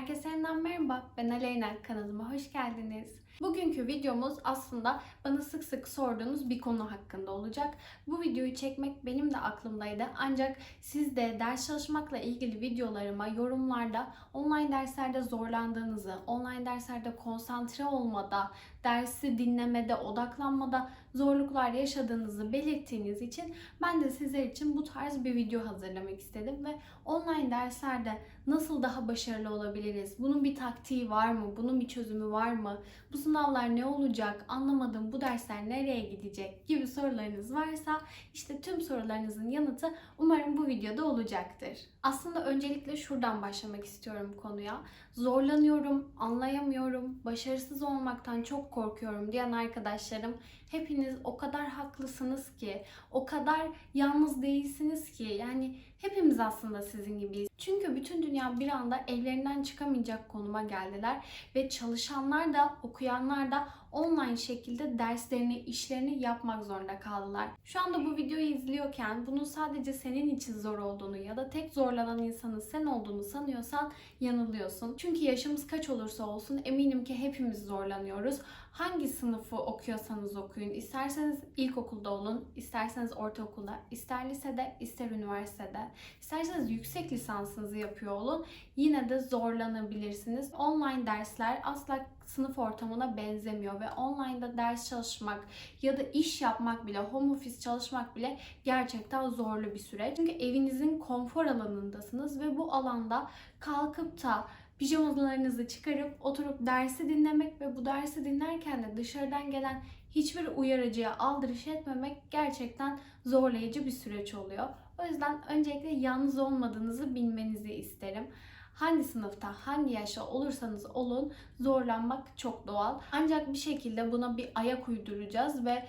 Herkese yeniden merhaba. Ben Aleyna. Kanalıma hoş geldiniz. Bugünkü videomuz aslında bana sık sık sorduğunuz bir konu hakkında olacak. Bu videoyu çekmek benim de aklımdaydı. Ancak siz de ders çalışmakla ilgili videolarıma yorumlarda online derslerde zorlandığınızı, online derslerde konsantre olmada, dersi dinlemede, odaklanmada zorluklar yaşadığınızı belirttiğiniz için ben de sizler için bu tarz bir video hazırlamak istedim ve online derslerde nasıl daha başarılı olabiliriz? Bunun bir taktiği var mı? Bunun bir çözümü var mı? Bu sınavlar ne olacak? Anlamadım bu dersler nereye gidecek? gibi sorularınız varsa işte tüm sorularınızın yanıtı umarım bu videoda olacaktır. Aslında öncelikle şuradan başlamak istiyorum konuya. Zorlanıyorum, anlayamıyorum, başarısız olmaktan çok korkuyorum diyen arkadaşlarım hepiniz o kadar haklısınız ki, o kadar yalnız değilsiniz ki. Yani hepimiz aslında sizin gibiyiz. Çünkü bütün dünya bir anda evlerinden çıkamayacak konuma geldiler ve çalışanlar da okuyanlar da online şekilde derslerini, işlerini yapmak zorunda kaldılar. Şu anda bu videoyu izliyorken bunun sadece senin için zor olduğunu ya da tek zorlanan insanın sen olduğunu sanıyorsan yanılıyorsun. Çünkü yaşımız kaç olursa olsun eminim ki hepimiz zorlanıyoruz. Hangi sınıfı okuyorsanız okuyun. İsterseniz ilkokulda olun, isterseniz ortaokulda, ister lisede, ister üniversitede, isterseniz yüksek lisansınızı yapıyor olun. Yine de zorlanabilirsiniz. Online dersler asla sınıf ortamına benzemiyor ve online'da ders çalışmak ya da iş yapmak bile, home office çalışmak bile gerçekten zorlu bir süreç. Çünkü evinizin konfor alanındasınız ve bu alanda kalkıp da pijamalarınızı çıkarıp oturup dersi dinlemek ve bu dersi dinlerken de dışarıdan gelen hiçbir uyarıcıya aldırış etmemek gerçekten zorlayıcı bir süreç oluyor. O yüzden öncelikle yalnız olmadığınızı bilmenizi isterim. Hangi sınıfta, hangi yaşta olursanız olun zorlanmak çok doğal. Ancak bir şekilde buna bir ayak uyduracağız ve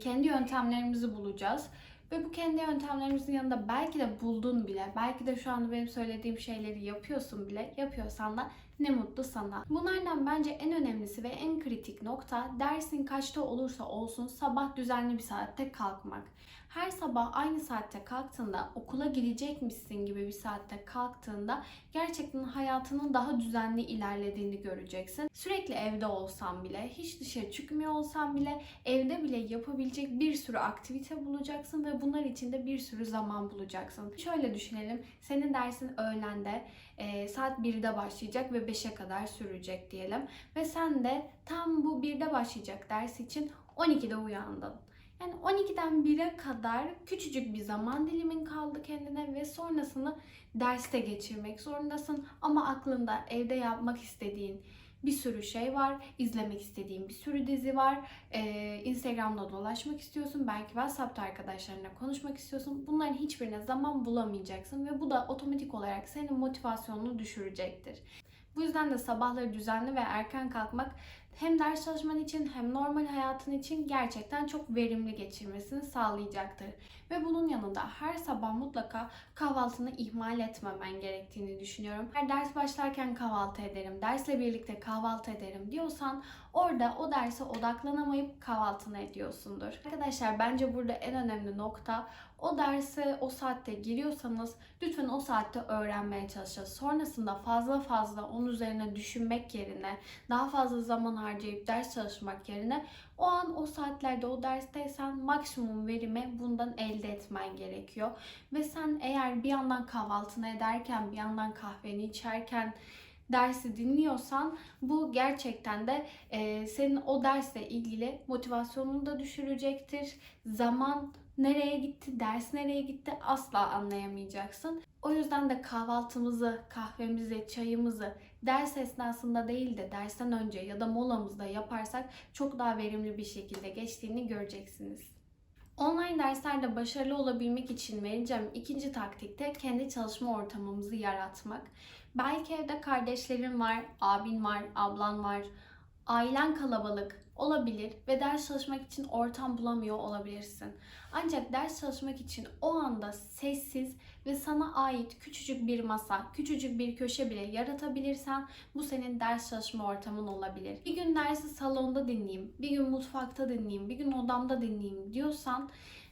kendi yöntemlerimizi bulacağız. Ve bu kendi yöntemlerimizin yanında belki de buldun bile, belki de şu anda benim söylediğim şeyleri yapıyorsun bile, yapıyorsan da ne mutlu sana. Bunlardan bence en önemlisi ve en kritik nokta dersin kaçta olursa olsun sabah düzenli bir saatte kalkmak. Her sabah aynı saatte kalktığında okula gidecekmişsin gibi bir saatte kalktığında gerçekten hayatının daha düzenli ilerlediğini göreceksin. Sürekli evde olsan bile, hiç dışarı çıkmıyor olsan bile evde bile yapabilecek bir sürü aktivite bulacaksın ve bunlar için de bir sürü zaman bulacaksın. Şöyle düşünelim. Senin dersin öğlende e, saat 1'de başlayacak ve 5'e kadar sürecek diyelim. Ve sen de tam bu 1'de başlayacak ders için 12'de uyandın. Yani 12'den 1'e kadar küçücük bir zaman dilimin kaldı kendine ve sonrasını derste geçirmek zorundasın. Ama aklında evde yapmak istediğin bir sürü şey var. izlemek istediğin bir sürü dizi var. Ee, Instagram'da dolaşmak istiyorsun. Belki WhatsApp'ta arkadaşlarına konuşmak istiyorsun. Bunların hiçbirine zaman bulamayacaksın ve bu da otomatik olarak senin motivasyonunu düşürecektir. Bu yüzden de sabahları düzenli ve erken kalkmak hem ders çalışman için hem normal hayatın için gerçekten çok verimli geçirmesini sağlayacaktır. Ve bunun yanında her sabah mutlaka kahvaltını ihmal etmemen gerektiğini düşünüyorum. Her ders başlarken kahvaltı ederim, dersle birlikte kahvaltı ederim diyorsan orada o derse odaklanamayıp kahvaltını ediyorsundur. Arkadaşlar bence burada en önemli nokta o derse o saatte giriyorsanız lütfen o saatte öğrenmeye çalışın. Sonrasında fazla fazla onun üzerine düşünmek yerine daha fazla zaman harcayıp ders çalışmak yerine o an o saatlerde o dersteysen maksimum verimi bundan elde etmen gerekiyor. Ve sen eğer bir yandan kahvaltını ederken bir yandan kahveni içerken dersi dinliyorsan bu gerçekten de e, senin o dersle ilgili motivasyonunu da düşürecektir. Zaman nereye gitti, ders nereye gitti asla anlayamayacaksın. O yüzden de kahvaltımızı, kahvemizi, çayımızı ders esnasında değil de dersten önce ya da molamızda yaparsak çok daha verimli bir şekilde geçtiğini göreceksiniz. Online derslerde başarılı olabilmek için vereceğim ikinci taktik de kendi çalışma ortamımızı yaratmak. Belki evde kardeşlerin var, abin var, ablan var, ailen kalabalık olabilir ve ders çalışmak için ortam bulamıyor olabilirsin. Ancak ders çalışmak için o anda sessiz ve sana ait küçücük bir masa, küçücük bir köşe bile yaratabilirsen bu senin ders çalışma ortamın olabilir. Bir gün dersi salonda dinleyeyim, bir gün mutfakta dinleyeyim, bir gün odamda dinleyeyim diyorsan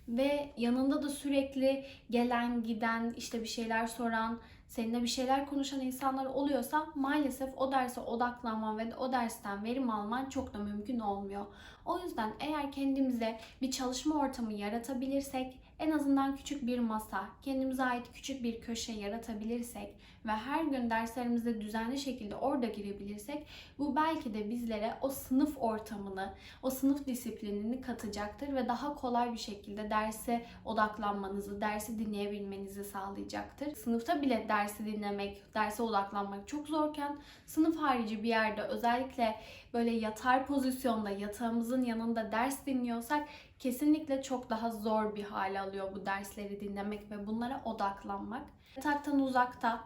ve yanında da sürekli gelen giden işte bir şeyler soran seninle bir şeyler konuşan insanlar oluyorsa maalesef o derse odaklanman ve o dersten verim alman çok da mümkün olmuyor. O yüzden eğer kendimize bir çalışma ortamı yaratabilirsek, en azından küçük bir masa, kendimize ait küçük bir köşe yaratabilirsek ve her gün derslerimize düzenli şekilde orada girebilirsek bu belki de bizlere o sınıf ortamını, o sınıf disiplinini katacaktır ve daha kolay bir şekilde derse odaklanmanızı, dersi dinleyebilmenizi sağlayacaktır. Sınıfta bile dersi dinlemek, derse odaklanmak çok zorken sınıf harici bir yerde özellikle böyle yatar pozisyonda yatağımızın yanında ders dinliyorsak kesinlikle çok daha zor bir hale alıyor bu dersleri dinlemek ve bunlara odaklanmak. Yataktan uzakta,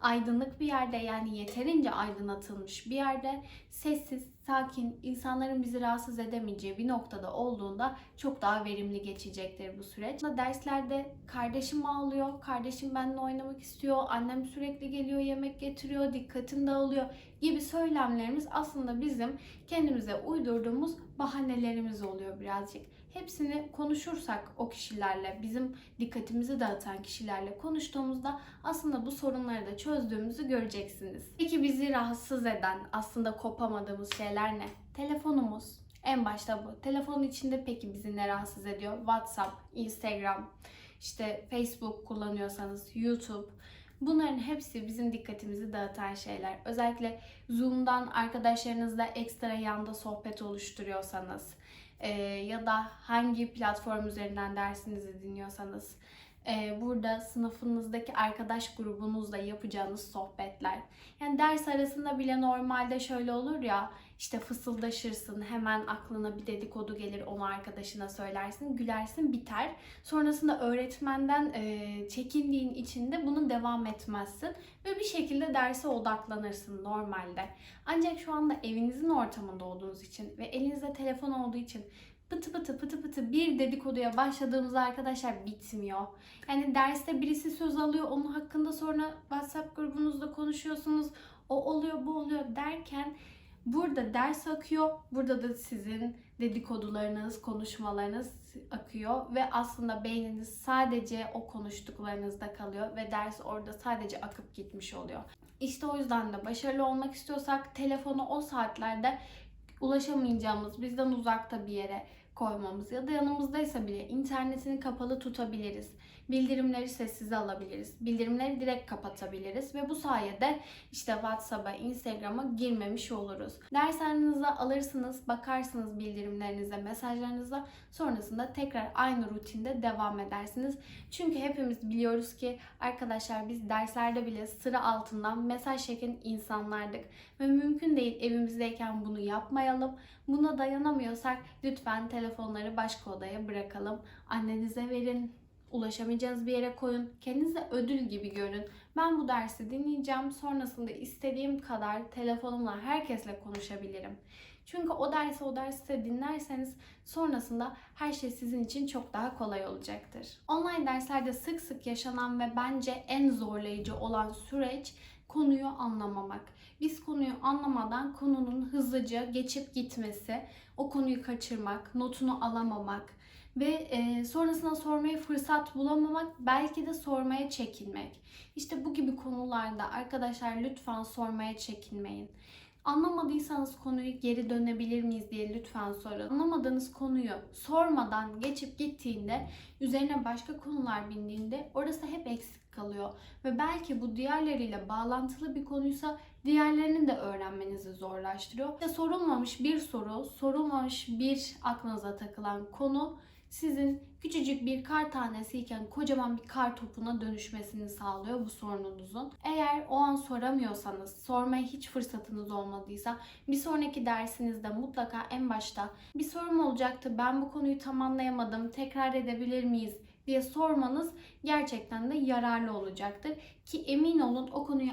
aydınlık bir yerde yani yeterince aydınlatılmış bir yerde sessiz, sakin, insanların bizi rahatsız edemeyeceği bir noktada olduğunda çok daha verimli geçecektir bu süreç. Derslerde kardeşim ağlıyor, kardeşim benimle oynamak istiyor, annem sürekli geliyor yemek getiriyor, dikkatim dağılıyor gibi söylemlerimiz aslında bizim kendimize uydurduğumuz bahanelerimiz oluyor birazcık. Hepsini konuşursak o kişilerle, bizim dikkatimizi dağıtan kişilerle konuştuğumuzda aslında bu sorunları da çözdüğümüzü göreceksiniz. Peki bizi rahatsız eden, aslında kopamadığımız şeyler ne? Telefonumuz. En başta bu. Telefonun içinde peki bizi ne rahatsız ediyor? WhatsApp, Instagram, işte Facebook kullanıyorsanız, YouTube. Bunların hepsi bizim dikkatimizi dağıtan şeyler. Özellikle Zoom'dan arkadaşlarınızla ekstra yanda sohbet oluşturuyorsanız ya da hangi platform üzerinden dersinizi dinliyorsanız burada sınıfınızdaki arkadaş grubunuzla yapacağınız sohbetler. Yani ders arasında bile normalde şöyle olur ya işte fısıldaşırsın hemen aklına bir dedikodu gelir onu arkadaşına söylersin gülersin biter. Sonrasında öğretmenden e, çekindiğin için de bunu devam etmezsin ve bir şekilde derse odaklanırsın normalde. Ancak şu anda evinizin ortamında olduğunuz için ve elinizde telefon olduğu için pıtı pıtı pıtı pıtı bir dedikoduya başladığımızda arkadaşlar bitmiyor. Yani derste birisi söz alıyor onun hakkında sonra WhatsApp grubunuzda konuşuyorsunuz. O oluyor bu oluyor derken burada ders akıyor. Burada da sizin dedikodularınız, konuşmalarınız akıyor ve aslında beyniniz sadece o konuştuklarınızda kalıyor ve ders orada sadece akıp gitmiş oluyor. İşte o yüzden de başarılı olmak istiyorsak telefonu o saatlerde ulaşamayacağımız, bizden uzakta bir yere koymamız ya da yanımızdaysa bile internetini kapalı tutabiliriz. Bildirimleri sessize alabiliriz. Bildirimleri direkt kapatabiliriz ve bu sayede işte WhatsApp'a, Instagram'a girmemiş oluruz. Dershanenize alırsınız, bakarsınız bildirimlerinize, mesajlarınıza. Sonrasında tekrar aynı rutinde devam edersiniz. Çünkü hepimiz biliyoruz ki arkadaşlar biz derslerde bile sıra altından mesaj çeken insanlardık. Ve mümkün değil evimizdeyken bunu yapmayalım. Buna dayanamıyorsak lütfen telefonları başka odaya bırakalım. Annenize verin, ulaşamayacağınız bir yere koyun. Kendinize ödül gibi görün. Ben bu dersi dinleyeceğim. Sonrasında istediğim kadar telefonumla herkesle konuşabilirim. Çünkü o dersi o derste dinlerseniz sonrasında her şey sizin için çok daha kolay olacaktır. Online derslerde sık sık yaşanan ve bence en zorlayıcı olan süreç konuyu anlamamak. Biz konuyu anlamadan konunun hızlıca geçip gitmesi, o konuyu kaçırmak, notunu alamamak, ve e, sonrasında sormaya fırsat bulamamak, belki de sormaya çekinmek. İşte bu gibi konularda arkadaşlar lütfen sormaya çekinmeyin. Anlamadıysanız konuyu geri dönebilir miyiz diye lütfen sorun. Anlamadığınız konuyu sormadan geçip gittiğinde, üzerine başka konular bindiğinde orası hep eksik kalıyor. Ve belki bu diğerleriyle bağlantılı bir konuysa diğerlerini de öğrenmenizi zorlaştırıyor. İşte sorulmamış bir soru, sorulmamış bir aklınıza takılan konu sizin küçücük bir kar tanesiyken kocaman bir kar topuna dönüşmesini sağlıyor bu sorununuzun. Eğer o an soramıyorsanız, sormaya hiç fırsatınız olmadıysa bir sonraki dersinizde mutlaka en başta bir sorum olacaktı. Ben bu konuyu tam anlayamadım. Tekrar edebilir miyiz? diye sormanız gerçekten de yararlı olacaktır. Ki emin olun o konuyu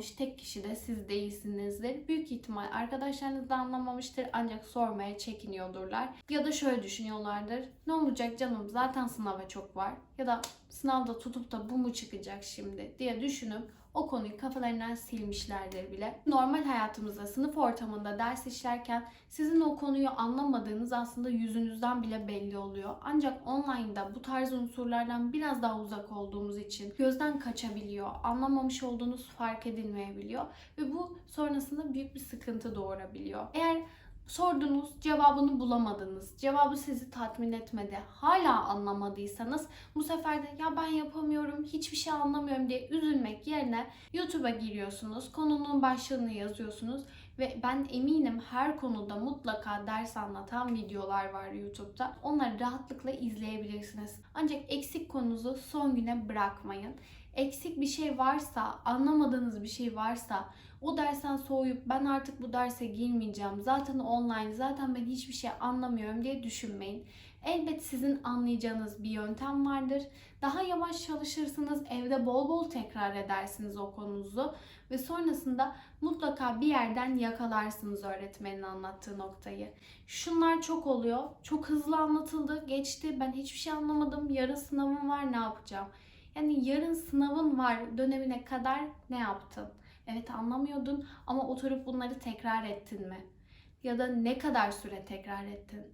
anlamamış tek kişi de siz değilsinizdir. Büyük ihtimal arkadaşlarınız da anlamamıştır ancak sormaya çekiniyordurlar. Ya da şöyle düşünüyorlardır. Ne olacak canım zaten sınava çok var. Ya da sınavda tutup da bu mu çıkacak şimdi diye düşünüp o konuyu kafalarından silmişlerdir bile. Normal hayatımızda, sınıf ortamında ders işlerken sizin o konuyu anlamadığınız aslında yüzünüzden bile belli oluyor. Ancak online'da bu tarz unsurlardan biraz daha uzak olduğumuz için gözden kaçabiliyor. Anlamamış olduğunuz fark edilmeyebiliyor ve bu sonrasında büyük bir sıkıntı doğurabiliyor. Eğer sordunuz, cevabını bulamadınız, cevabı sizi tatmin etmedi, hala anlamadıysanız bu sefer de ya ben yapamıyorum, hiçbir şey anlamıyorum diye üzülmek yerine YouTube'a giriyorsunuz, konunun başlığını yazıyorsunuz ve ben eminim her konuda mutlaka ders anlatan videolar var YouTube'da. Onları rahatlıkla izleyebilirsiniz. Ancak eksik konunuzu son güne bırakmayın. Eksik bir şey varsa, anlamadığınız bir şey varsa o dersten soğuyup ben artık bu derse girmeyeceğim. Zaten online, zaten ben hiçbir şey anlamıyorum diye düşünmeyin. Elbet sizin anlayacağınız bir yöntem vardır. Daha yavaş çalışırsınız, evde bol bol tekrar edersiniz o konunuzu ve sonrasında mutlaka bir yerden yakalarsınız öğretmenin anlattığı noktayı. Şunlar çok oluyor. Çok hızlı anlatıldı, geçti. Ben hiçbir şey anlamadım. Yarın sınavım var, ne yapacağım? Yani yarın sınavın var dönemine kadar ne yaptın? Evet anlamıyordun ama oturup bunları tekrar ettin mi? Ya da ne kadar süre tekrar ettin?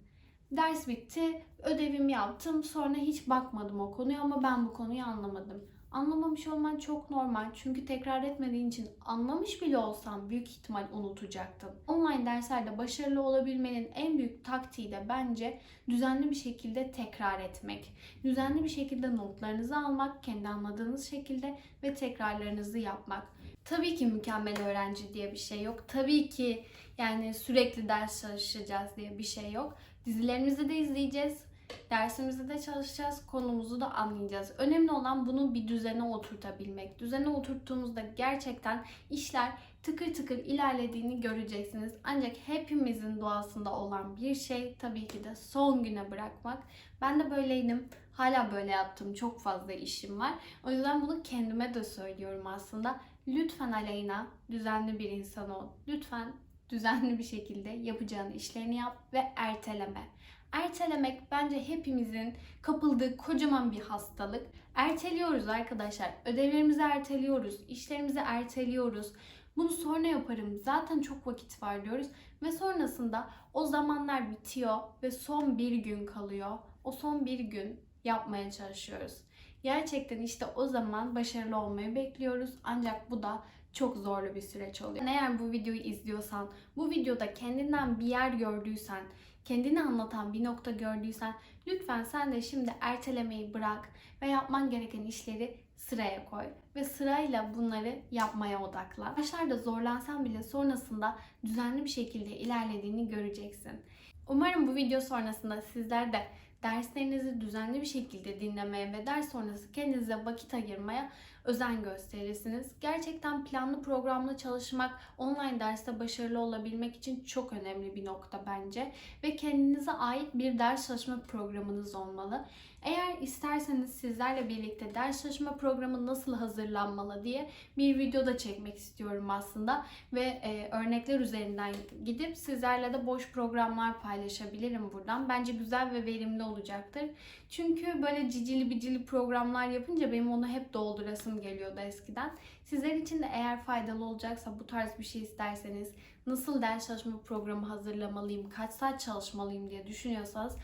Ders bitti, ödevimi yaptım, sonra hiç bakmadım o konuya ama ben bu konuyu anlamadım. Anlamamış olman çok normal çünkü tekrar etmediğin için anlamış bile olsan büyük ihtimal unutacaktın. Online derslerde başarılı olabilmenin en büyük taktiği de bence düzenli bir şekilde tekrar etmek. Düzenli bir şekilde notlarınızı almak, kendi anladığınız şekilde ve tekrarlarınızı yapmak. Tabii ki mükemmel öğrenci diye bir şey yok. Tabii ki yani sürekli ders çalışacağız diye bir şey yok. Dizilerimizi de izleyeceğiz. Dersimizi de çalışacağız, konumuzu da anlayacağız. Önemli olan bunu bir düzene oturtabilmek. Düzene oturttuğumuzda gerçekten işler tıkır tıkır ilerlediğini göreceksiniz. Ancak hepimizin doğasında olan bir şey tabii ki de son güne bırakmak. Ben de böyleydim. Hala böyle yaptım. Çok fazla işim var. O yüzden bunu kendime de söylüyorum aslında. Lütfen Aleyna düzenli bir insan ol. Lütfen düzenli bir şekilde yapacağın işlerini yap ve erteleme. Ertelemek bence hepimizin kapıldığı kocaman bir hastalık. Erteliyoruz arkadaşlar. Ödevlerimizi erteliyoruz, işlerimizi erteliyoruz. Bunu sonra yaparım. Zaten çok vakit var diyoruz ve sonrasında o zamanlar bitiyor ve son bir gün kalıyor. O son bir gün yapmaya çalışıyoruz. Gerçekten işte o zaman başarılı olmayı bekliyoruz. Ancak bu da çok zorlu bir süreç oluyor. Eğer bu videoyu izliyorsan, bu videoda kendinden bir yer gördüysen, kendini anlatan bir nokta gördüysen lütfen sen de şimdi ertelemeyi bırak ve yapman gereken işleri sıraya koy ve sırayla bunları yapmaya odaklan. Başlarda zorlansan bile sonrasında düzenli bir şekilde ilerlediğini göreceksin. Umarım bu video sonrasında sizler de derslerinizi düzenli bir şekilde dinlemeye ve ders sonrası kendinize vakit ayırmaya özen gösterirsiniz. Gerçekten planlı programlı çalışmak online derste başarılı olabilmek için çok önemli bir nokta bence ve kendinize ait bir ders çalışma programınız olmalı. Eğer isterseniz sizlerle birlikte ders çalışma programı nasıl hazırlanmalı diye bir video da çekmek istiyorum aslında ve e, örnekler üzerinden gidip sizlerle de boş programlar paylaşabilirim buradan. Bence güzel ve verimli olacaktır. Çünkü böyle cicili bicili programlar yapınca benim onu hep doldurasım geliyordu eskiden. Sizler için de eğer faydalı olacaksa bu tarz bir şey isterseniz nasıl ders çalışma programı hazırlamalıyım, kaç saat çalışmalıyım diye düşünüyorsanız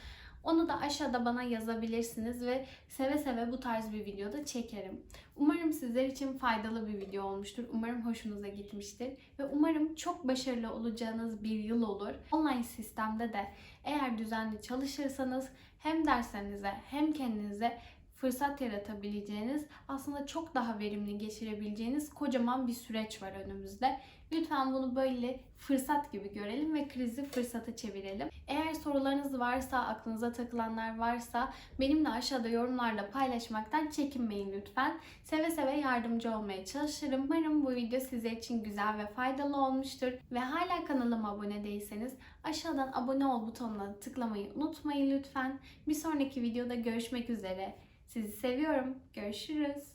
onu da aşağıda bana yazabilirsiniz ve seve seve bu tarz bir videoda çekerim. Umarım sizler için faydalı bir video olmuştur. Umarım hoşunuza gitmiştir. Ve umarım çok başarılı olacağınız bir yıl olur. Online sistemde de eğer düzenli çalışırsanız hem derslerinize hem kendinize fırsat yaratabileceğiniz, aslında çok daha verimli geçirebileceğiniz kocaman bir süreç var önümüzde. Lütfen bunu böyle fırsat gibi görelim ve krizi fırsata çevirelim. Eğer sorularınız varsa, aklınıza takılanlar varsa benimle aşağıda yorumlarda paylaşmaktan çekinmeyin lütfen. Seve seve yardımcı olmaya çalışırım. Umarım bu video sizler için güzel ve faydalı olmuştur. Ve hala kanalıma abone değilseniz aşağıdan abone ol butonuna tıklamayı unutmayın lütfen. Bir sonraki videoda görüşmek üzere. Sizi seviyorum. Görüşürüz.